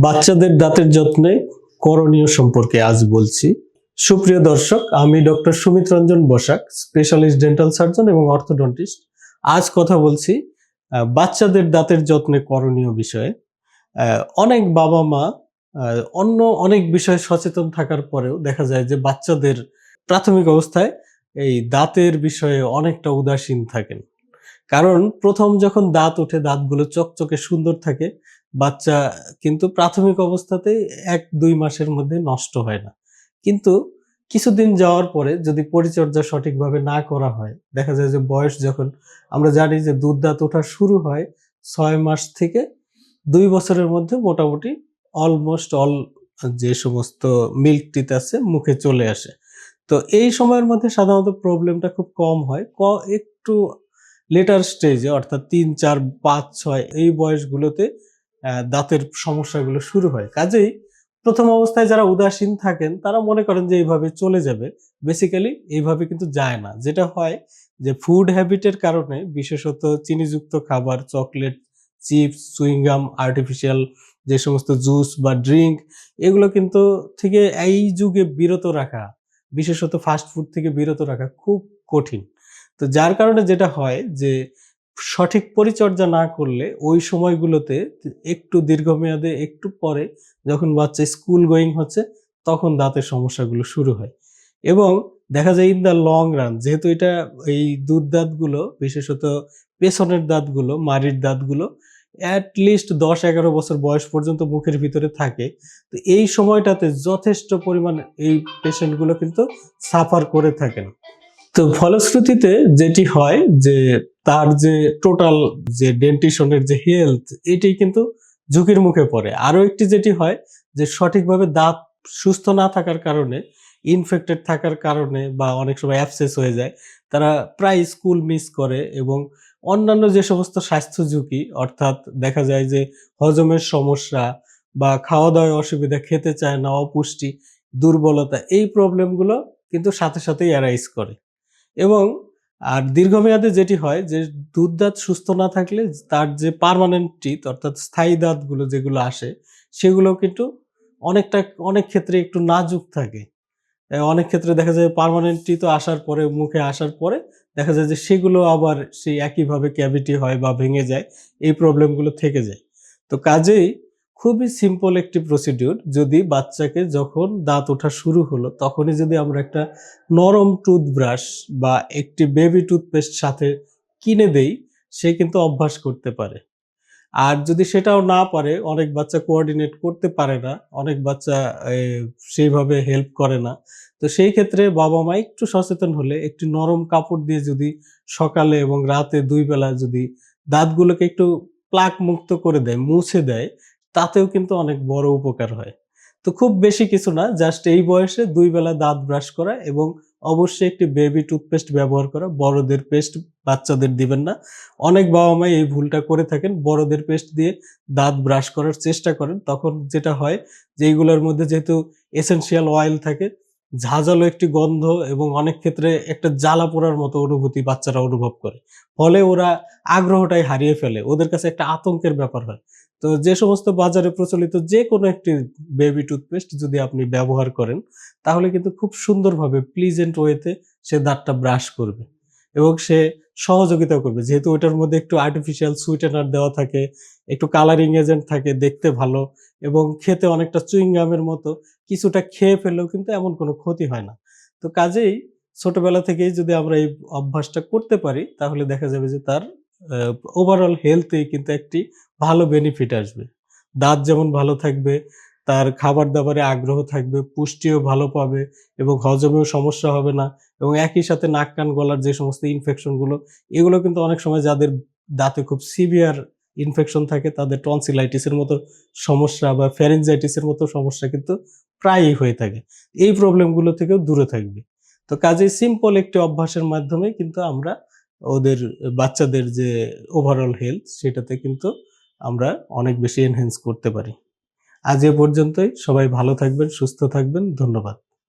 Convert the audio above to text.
বাচ্চাদের দাঁতের যত্নে করণীয় সম্পর্কে আজ বলছি। সুপ্রিয় দর্শক, আমি doctor Sumit Ranjan Basak specialist dental surgeon এবং অর্থোডন্টিস্ট আজ কথা বলছি বাচ্চাদের দাঁতের যত্নে করণীয় বিষয়ে। অনেক বাবা মা অন্য অনেক বিষয়ে সচেতন থাকার পরেও দেখা যায় যে বাচ্চাদের প্রাথমিক অবস্থায় এই দাঁতের বিষয়ে অনেকটা উদাসীন থাকেন। কারণ প্রথম যখন দাঁত ওঠে, দাঁতগুলো চকচকে সুন্দর থাকে বাচ্চা কিন্তু প্রাথমিক অবস্থাতেই এক, দুই মাসের মধ্যে নষ্ট হয় না। কিন্তু কিছুদিন যাওয়ার পরে যদি পরিচর্যা সঠিকভাবে না করা হয়, দেখা যায় যে বয়স যখন আমরা জানি যে দুধ দাঁত ওঠা শুরু হয় ছয় মাস থেকে দুই বছরের মধ্যে মোটামুটি অলমোস্ট অল যে সমস্ত মিল্ক টিথ আছে মুখে চলে আসে। তো এই সময়ের মধ্যে সাধারণত প্রবলেমটা খুব কম হয়। ক, একটু লেটার স্টেজে অর্থাৎ তিন, চার, পাঁচ, ছয় এই বয়সগুলোতে দাঁতের সমস্যাগুলো শুরু হয়। কাজেই প্রথম অবস্থায় যারা উদাসীন থাকেন, তারা মনে করেন যে এইভাবে চলে যাবে। বেসিক্যালি এইভাবে কিন্তু যায় না। যেটা হয় যে ফুড হ্যাবিটের কারণে, বিশেষত চিনিযুক্ত খাবার চকলেট চিপস সুইংগাম আর্টিফিশিয়াল যে সমস্ত জুস বা ড্রিঙ্ক এগুলো কিন্তু থেকে এই যুগে বিরত রাখা, বিশেষত ফাস্ট ফুড থেকে বিরত রাখা খুব কঠিন। তো যার কারণে যেটা হয় যে সঠিক পরিচর্যা না করলে ওই সময়গুলোতে একটু দীর্ঘমেয়াদে একটু পরে যখন বাচ্চা স্কুল গোয়িং হচ্ছে, তখন দাঁতের সমস্যাগুলো শুরু হয়। এবং দেখা যায় ইন দ্য লং রান, যেহেতু এটা এই দুধ দাঁতগুলো, বিশেষত পেছনের দাঁতগুলো, মাড়ির দাঁতগুলো অ্যাট লিস্ট দশ এগারো বছর বয়স পর্যন্ত মুখের ভিতরে থাকে। তো এই সময়টাতে যথেষ্ট পরিমাণ এই পেশেন্টগুলো কিন্তু সাফার করে থাকেন। তো ফলশ্রুতিতে যেটি হয় যে তার যে টোটাল যে ডেন্টিশনের যে হেলথ এটি কিন্তু ঝুঁকির মুখে পড়ে। আরও একটি যেটি হয় যে সঠিকভাবে দাঁত সুস্থ না থাকার কারণে ইনফেক্টেড থাকার কারণে বা অনেক সময় অ্যাবসেস হয়ে যায়, তারা প্রায় স্কুল মিস করে এবং অন্যান্য যে সমস্ত স্বাস্থ্য ঝুঁকি, অর্থাৎ দেখা যায় যে হজমের সমস্যা বা খাওয়া দাওয়ায় অসুবিধা, খেতে চায় না, অপুষ্টি, দুর্বলতা, এই প্রবলেমগুলো কিন্তু সাথে সাথেই অ্যারাইজ করে। এবং আর দীর্ঘমেয়াদে যেটি হয় যে দুধ দাঁত সুস্থ না থাকলে তার যে পার্মানেন্ট টিথ অর্থাৎ স্থায়ী দাঁতগুলো যেগুলো আসে সেগুলো কিন্তু অনেকটা, অনেক ক্ষেত্রে একটু নাজুক থাকে। অনেক ক্ষেত্রে দেখা যায় পার্মানেন্ট টিথ আসার পরে, মুখে আসার পরে দেখা যায় যে সেগুলো আবার সেই একইভাবে ক্যাভিটি হয় বা ভেঙে যায়, এই প্রবলেমগুলো থেকে যায়। তো কাজেই খুবই সিম্পল একটি প্রসিডিউর যদি বাচ্চাকে যখন দাঁত ওঠা শুরু হলো, তখনই যদি আমরা একটা নরম টুথব্রাশ বা একটি বেবি টুথপেস্ট সাথে কিনে দেই, সে কিন্তু অভ্যাস করতে পারে। আর যদি সেটাও না পারে, অনেক বাচ্চা কোঅর্ডিনেট করতে পারে না, অনেক বাচ্চা সেইভাবে হেল্প করে না, তো সেই ক্ষেত্রে বাবা মা একটু সচেতন হলে, একটি নরম কাপড় দিয়ে যদি সকালে এবং রাতে দুই বেলা যদি দাঁতগুলোকে একটু প্লাক মুক্ত করে দেয়, মুছে দেয় তাতেও কিন্তু অনেক বড় উপকার হয়। তো খুব বেশি কিছু না জাস্ট এই বয়সে দুই বেলা দাঁত ব্রাশ করা এবং অবশ্যই একটি বেবি টুথপেস্ট ব্যবহার করা। বড়দের পেস্ট বাচ্চাদের দিবেন না। অনেক বাবা মাই এই ভুলটা করে থাকেন। বড়দের পেস্ট দিয়ে দাঁত ব্রাশ করার চেষ্টা করেন। তখন যেটা হয় যে এইগুলোর মধ্যে যেহেতু এসেনশিয়াল অয়েল থাকে, ঝাঁঝালো একটি গন্ধ এবং অনেক ক্ষেত্রে একটা জ্বালা পোড়ার মতো অনুভূতি বাচ্চারা অনুভব করে। ফলে ওরা আগ্রহটাই হারিয়ে ফেলে। ওদের কাছে একটা আতঙ্কের ব্যাপার হয়। তো যে সমস্ত বাজারে প্রচলিত যে কোনো একটি বেবি টুথপেস্ট যদি আপনি ব্যবহার করেন, তাহলে কিন্তু খুব সুন্দরভাবে প্লিজেন্ট ওয়েতে সে দাঁতটা ব্রাশ করবে এবং সে সহযোগিতা করবে। যেহেতু ওইটার মধ্যে একটু আর্টিফিশিয়াল সুইটেনার দেওয়া থাকে, একটু কালারিং এজেন্ট থাকে, দেখতে ভালো এবং খেতে অনেকটা চুইংগামের মতো, কিছুটা খেয়ে ফেললেও কিন্তু এমন কোনো ক্ষতি হয় না। তো কাজেই ছোটবেলা থেকেই যদি আমরা এই অভ্যাসটা করতে পারি, তাহলে দেখা যাবে যে তার ওভারঅল হেলথে কিন্তু একটি ভালো বেনিফিট আসবে। দাঁত যেমন ভালো থাকবে, তার খাবার দাবারে আগ্রহ থাকবে, পুষ্টিও ভালো পাবে এবং হজমেও সমস্যা হবে না এবং একই সাথে নাক, কান, গলার যে সমস্ত ইনফেকশনগুলো এগুলো কিন্তু অনেক সময় যাদের দাঁতে খুব সিভিয়ার ইনফেকশন থাকে, তাদের টনসিলাইটিসের মতো সমস্যা বা ফ্যারেঞ্জাইটিসের মতো সমস্যা কিন্তু প্রায়ই হয়ে থাকে। এই প্রবলেমগুলো থেকেও দূরে থাকবে। তো কাজে সিম্পল একটি অভ্যাসের মাধ্যমে কিন্তু আমরা ওদের বাচ্চাদের যে ওভারঅল হেলথ সেটাতে কিন্তু আমরা অনেক বেশি এনহ্যান্স করতে পারি। আজ এ পর্যন্তই। সবাই ভালো থাকবেন, সুস্থ থাকবেন। ধন্যবাদ।